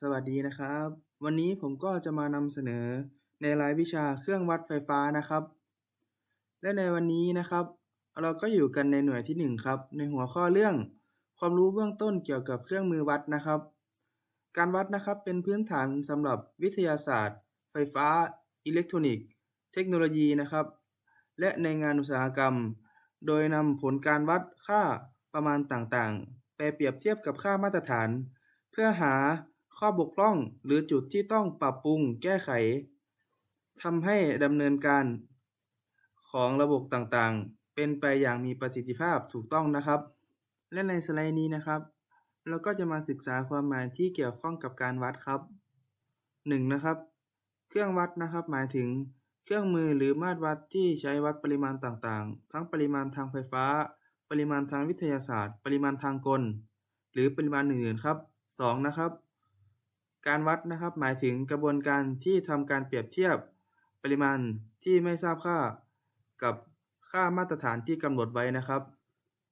สวัสดีนะครับ วันนี้ผมก็จะมานำเสนอในรายวิชาเครื่องวัดไฟฟ้านะครับ และในวันนี้นะครับ เราก็อยู่กันในหน่วยที่หนึ่งครับ ในหัวข้อเรื่อง ความรู้เบื้องต้นเกี่ยวกับเครื่องมือวัดนะครับ การวัดนะครับเป็นพื้นฐานสำหรับวิทยาศาสตร์ ไฟฟ้า อิเล็กทรอนิกส์ เทคโนโลยีนะครับ และในงานอุตสาหกรรม โดยนำผลการวัดค่าประมาณต่างๆ ไปเปรียบเทียบกับค่ามาตรฐาน เพื่อหา ข้อบกพร่องหรือจุดที่ต้องปรับปรุงแก้ไขทำให้ดำเนินการของระบบต่างๆ เป็นไปอย่างมีประสิทธิภาพถูกต้องนะครับ และในสไลด์นี้นะครับ เราก็จะมาศึกษาความหมายที่เกี่ยวข้องกับการวัดครับ 1. นะครับ เครื่องวัดนะครับหมายถึงเครื่องมือหรือมาตรวัดที่ใช้วัดปริมาณต่างๆ ทั้งปริมาณทางไฟฟ้า ปริมาณทางวิทยาศาสตร์ ปริมาณทางกล หรือปริมาณอื่นๆครับ 2. นะครับ การวัดนะครับ หมายถึงกระบวนการที่ทำการเปรียบเทียบปริมาณที่ไม่ทราบค่า กับค่ามาตรฐานที่กำหนดไว้นะครับ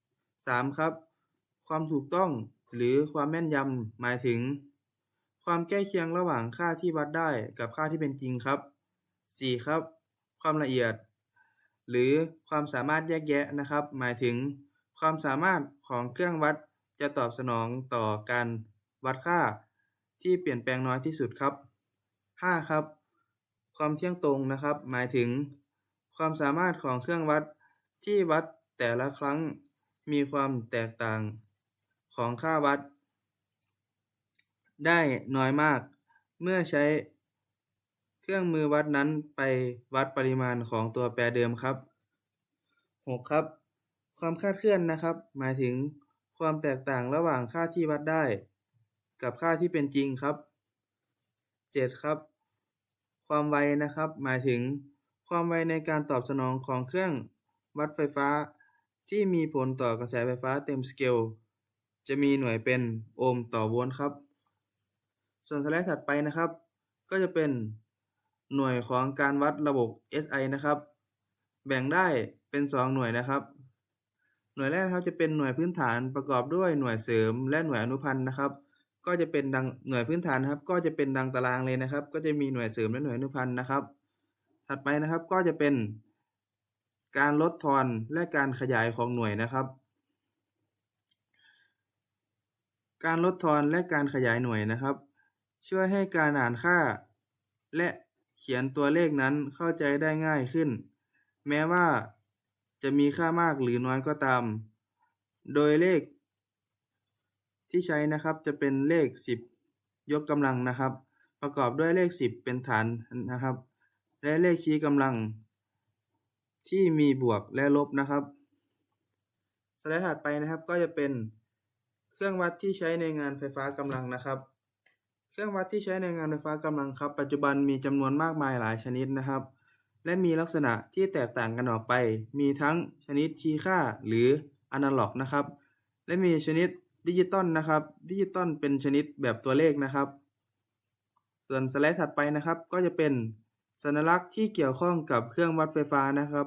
3. ครับ ความถูกต้องหรือความแม่นยำหมายถึง ความใกล้เคียงระหว่างค่าที่วัดได้กับค่าที่เป็นจริงครับ 4. ครับ ความละเอียด หรือความสามารถแยกแยะนะครับ หมายถึง ความสามารถของเครื่องวัดจะตอบสนองต่อการวัดค่า ที่เปลี่ยนแปลงน้อยที่สุดครับ 5. ครับ ความเที่ยงตรงนะครับ หมายถึง ความสามารถของเครื่องวัดที่วัดแต่ละครั้งมีความแตกต่างของค่าวัด ได้น้อยมาก เมื่อใช้ เครื่องมือวัดนั้นไปวัดปริมาณของตัวแปรเดิมครับ 6. ครับ ความคาดเคลื่อนนะครับ หมายถึงความแตกต่างระหว่างค่าที่วัดได้ กับค่าที่เป็นจริงครับ 7. ครับ ความไวนะครับ หมายถึงความไวในการตอบสนองของเครื่องวัดไฟฟ้า ที่มีผลต่อกระแสไฟฟ้าเต็มสเกลจะมีหน่วยเป็นโอห์มต่อโวลต์ครับ ส่วนสไลด์ถัดไปนะครับ ก็จะเป็นหน่วยของการวัดระบบ SI นะครับ แบ่งได้เป็น 2 หน่วยนะครับ หน่วยแรกครับจะเป็นหน่วยพื้นฐานประกอบด้วยหน่วยเสริมและหน่วยอนุพันธ์นะครับ ก็จะเป็นดังหน่วยพื้นฐานนะครับ ก็จะเป็นดังตารางเลยนะครับ ก็จะมีหน่วยเสริมและหน่วยอนุพันธ์นะครับ ถัดไปนะครับก็จะเป็นการลดทอนและการขยายของหน่วยนะครับ การลดทอนและการขยายหน่วยนะครับ ช่วยให้การอ่านค่า และเขียนตัวเลขนั้นเข้าใจได้ง่ายขึ้น แม้ว่าจะมีค่ามากหรือน้อยก็ตาม โดยเลข ที่ใช้นะครับจะเป็นเลข 10 ยกกำลังนะครับ ประกอบด้วยเลข 10 เป็นฐานนะครับ และเลขชี้กำลัง ที่มีบวกและลบนะครับสไลด์ถัดไปนะครับก็จะเป็นเครื่องวัดที่ใช้ในงานไฟฟ้ากำลังนะครับ เครื่องวัดที่ใช้ในงานไฟฟ้ากำลังครับ ปัจจุบันมีจำนวนมากมายหลายชนิดนะครับ และมีลักษณะที่แตกต่างกันออกไป มีทั้งชนิดชี้ค่าหรืออนาล็อกนะครับ และมีชนิด ดิจิตอลนะครับดิจิตอลเป็นชนิดแบบตัวเลขนะครับ ส่วนสไลด์ถัดไปนะครับ ก็จะเป็นสัญลักษณ์ที่เกี่ยวข้องกับเครื่องวัดไฟฟ้านะครับ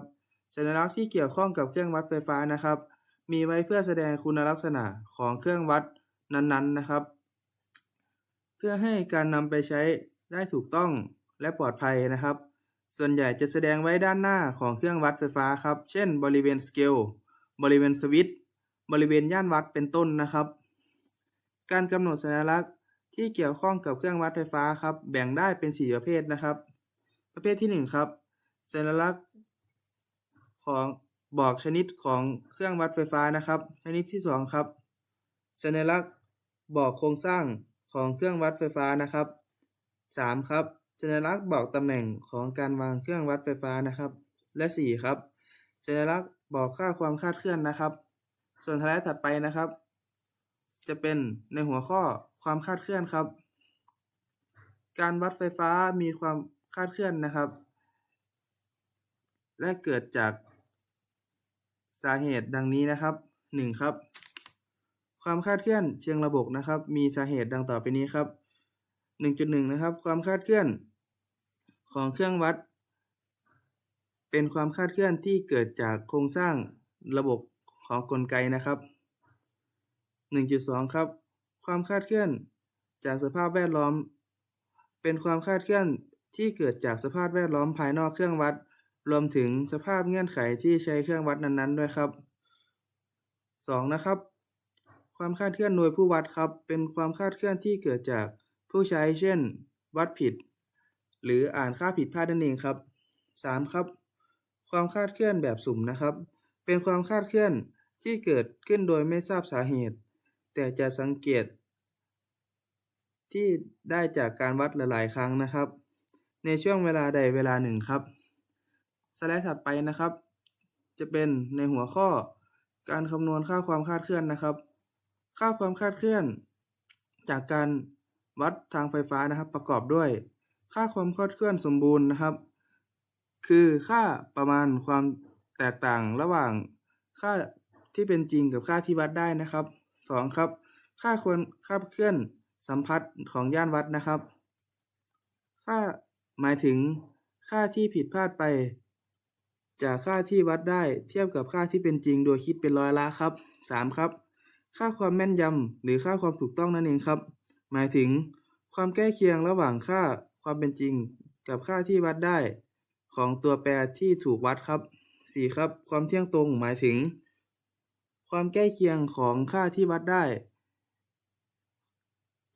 สัญลักษณ์ที่เกี่ยวข้องกับเครื่องวัดไฟฟ้านะครับ มีไว้เพื่อแสดงคุณลักษณะของเครื่องวัดนั้นๆนะครับ เพื่อให้การนำไปใช้ได้ถูกต้องและปลอดภัยนะครับ ส่วนใหญ่จะแสดงไว้ด้านหน้าของเครื่องวัดไฟฟ้าครับ เช่น บริเวณสเกลบริเวณสวิตช์ บริเวณย่านวัดเป็นต้นนะครับ การกำหนดสัญลักษณ์ที่เกี่ยวข้องกับเครื่องวัดไฟฟ้าครับ แบ่งได้เป็น 4 ประเภทนะครับ ประเภทที่ 1 ครับ สัญลักษณ์ของบอกชนิดของเครื่องวัดไฟฟ้านะครับ ชนิดที่ 2 ครับ สัญลักษณ์บอกโครงสร้างของเครื่องวัดไฟฟ้านะครับ 3 ครับ สัญลักษณ์บอกตำแหน่งของการวางเครื่องวัดไฟฟ้านะครับ และ 4 ครับ สัญลักษณ์บอกค่าความคาดเคลื่อนนะครับ ส่วนสไลด์ถัดไปนะครับ จะเป็นในหัวข้อความคาดเคลื่อนครับ การวัดไฟฟ้ามีความคาดเคลื่อนนะครับ และเกิดจากสาเหตุดังนี้นะครับ 1 ครับ ความคาดเคลื่อนเชิงระบบนะครับ มีสาเหตุดังต่อไปนี้ครับ 1.1 นะครับ ความคาดเคลื่อนของเครื่องวัด เป็นความคาดเคลื่อนที่เกิดจากโครงสร้างระบบ ของกลไกนะครับ 1.2 ครับ ความคลาดเคลื่อนจากสภาพแวดล้อม เป็นความคลาดเคลื่อนที่เกิดจากสภาพแวดล้อมภายนอกเครื่องวัด รวมถึงสภาพเงื่อนไขที่ใช้เครื่องวัดนั้นๆ ด้วยครับ 2. นะครับ ความคลาดเคลื่อนโดยผู้วัดครับ เป็นความคลาดเคลื่อนที่เกิดจากผู้ใช้เช่น วัดผิด หรืออ่านค่าผิดพลาดนั่นเองครับ 3. ครับ ความคลาดเคลื่อนแบบสุ่มนะครับ เป็นความคลาดเคลื่อน ที่เกิดขึ้นโดยไม่ทราบสาเหตุ แต่จะสังเกต ที่ได้จากการวัดหลาย ๆ ครั้งนะครับ ในช่วงเวลาใดเวลาหนึ่งครับ สไลด์ถัดไปนะครับ จะเป็นในหัวข้อการคำนวณค่าความคลาดเคลื่อนนะครับ ค่าความคลาดเคลื่อน จากการวัดทางไฟฟ้านะครับ ประกอบด้วย ค่าความคลาดเคลื่อนสมบูรณ์นะครับ คือค่าประมาณความแตกต่างระหว่างค่า ที่เป็นจริงกับค่าที่วัดได้นะครับ 2. ครับ ค่าควรค่าเคลื่อนสัมพัทธ์ของย่านวัดนะครับ ค่าหมายถึงค่าที่ผิดพลาดไป จากค่าที่วัดได้เทียบกับค่าที่เป็นจริง โดยคิดเป็นร้อยละครับ 3. ครับ ค่าความแม่นยำหรือค่าความถูกต้องนั่นเองครับ หมายถึง ความใกล้เคียงระหว่างค่าความเป็นจริง กับค่าที่วัดได้ ของตัวแปรที่ถูกวัดครับ 4. ครับ ความเที่ยงตรงหมายถึง ความใกล้เคียงของค่าที่วัดได้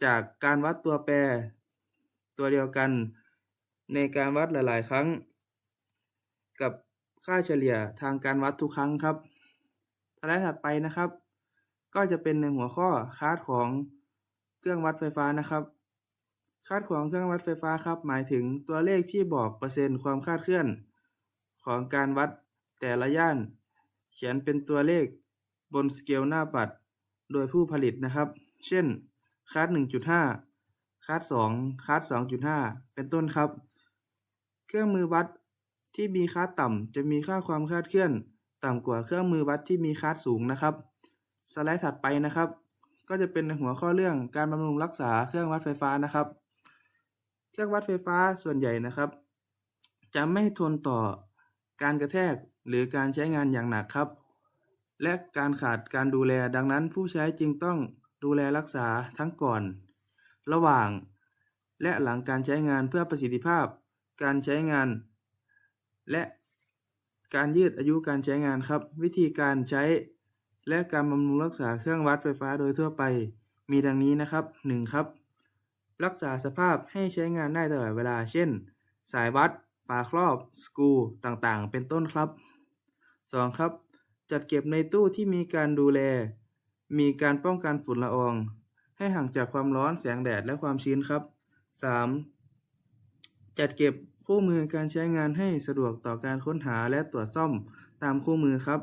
จากการวัดตัวแปร ตัวเดียวกันในการวัดหลายๆ ครั้ง กับค่าเฉลี่ยทางการวัดทุกครั้งครับสไลด์ถัดไปนะครับ ก็จะเป็นในหัวข้อคาดของเครื่องวัดไฟฟ้านะครับ คาดของเครื่องวัดไฟฟ้าครับ หมายถึงตัวเลขที่บอกเปอร์เซ็นต์ความคลาดเคลื่อน ของการวัดแต่ละย่าน เขียนเป็นตัวเลข บนสเกลหน้าปัดโดยผู้ผลิตนะครับ เช่นคาด1.5คาด2คาด2.5 เป็นต้นครับ เครื่องมือวัดที่มีคาดต่ำจะมีค่าความคลาดเคลื่อนต่ำกว่าเครื่องมือวัดที่มีคาดสูงนะครับ สไลด์ถัดไปนะครับ ก็จะเป็นหัวข้อเรื่องการบำรุงรักษาเครื่องวัดไฟฟ้านะครับ เครื่องวัดไฟฟ้าส่วนใหญ่นะครับ จะไม่ทนต่อการกระแทกหรือการใช้งานอย่างหนักครับ และการขาดการดูแลดังนั้นผู้ใช้จึงต้องดูแลรักษาทั้งก่อน ระหว่าง และหลังการใช้งานเพื่อประสิทธิภาพ การใช้งาน และการยืดอายุการใช้งานครับ วิธีการใช้ และการบำรุงรักษาเครื่องวัดไฟฟ้าโดยทั่วไป มีดังนี้นะครับ 1. ครับ รักษาสภาพให้ใช้งานได้ตลอดเวลา เช่น สายวัดฝาครอบ สกรูต่างๆ เป็นต้นครับ 2. ครับ จัดเก็บในตู้ที่มีการดูแล มีการป้องกันฝุ่นละออง ให้ห่างจากความร้อนแสงแดดและความชื้นครับ 3. จัดเก็บคู่มือการใช้งานให้สะดวกต่อการค้นหาและตรวจซ่อมตามคู่มือครับ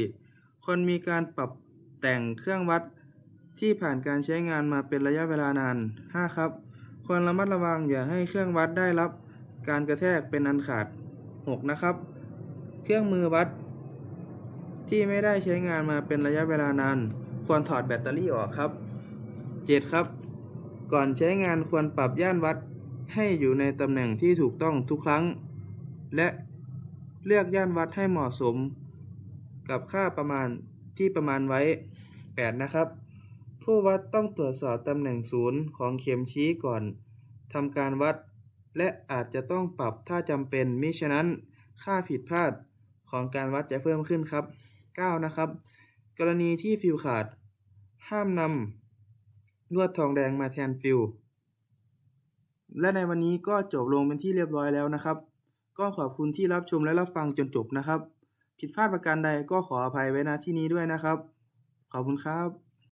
4. ควรมีการปรับแต่งเครื่องวัดที่ผ่านการใช้งานมาเป็นระยะเวลานาน 5. ครับ ควรระมัดระวังอย่าให้เครื่องวัดได้รับ การกระแทกเป็นอันขาด 6. นะครับ เครื่องมือวัด ที่ไม่ได้ใช้งานมาเป็นระยะเวลานาน ควรถอดแบตเตอรี่ออกครับ 7. ครับ ก่อนใช้งานควรปรับย่านวัดให้อยู่ในตำแหน่งที่ถูกต้องทุกครั้ง และเลือกย่านวัดให้เหมาะสม กับค่าประมาณที่ประมาณไว้ 8. นะครับ ผู้วัดต้องตรวจสอบตำแหน่งศูนย์ของเข็มชี้ก่อนทำการวัด และอาจจะต้องปรับถ้าจำเป็นมิฉะนั้นค่าผิดพลาดของการวัดจะเพิ่มขึ้นครับ 9. นะครับ กรณีที่ฟิวขาด ห้ามนำลวดทองแดงมาแทนฟิว และในวันนี้ก็จบลงเป็นที่เรียบร้อยแล้วนะครับ ก็ขอบคุณที่รับชมและรับฟังจนจบนะครับ ผิดพลาดประการใดก็ขออภัยไว้ณที่นี้ด้วยนะครับ ขอบคุณครับ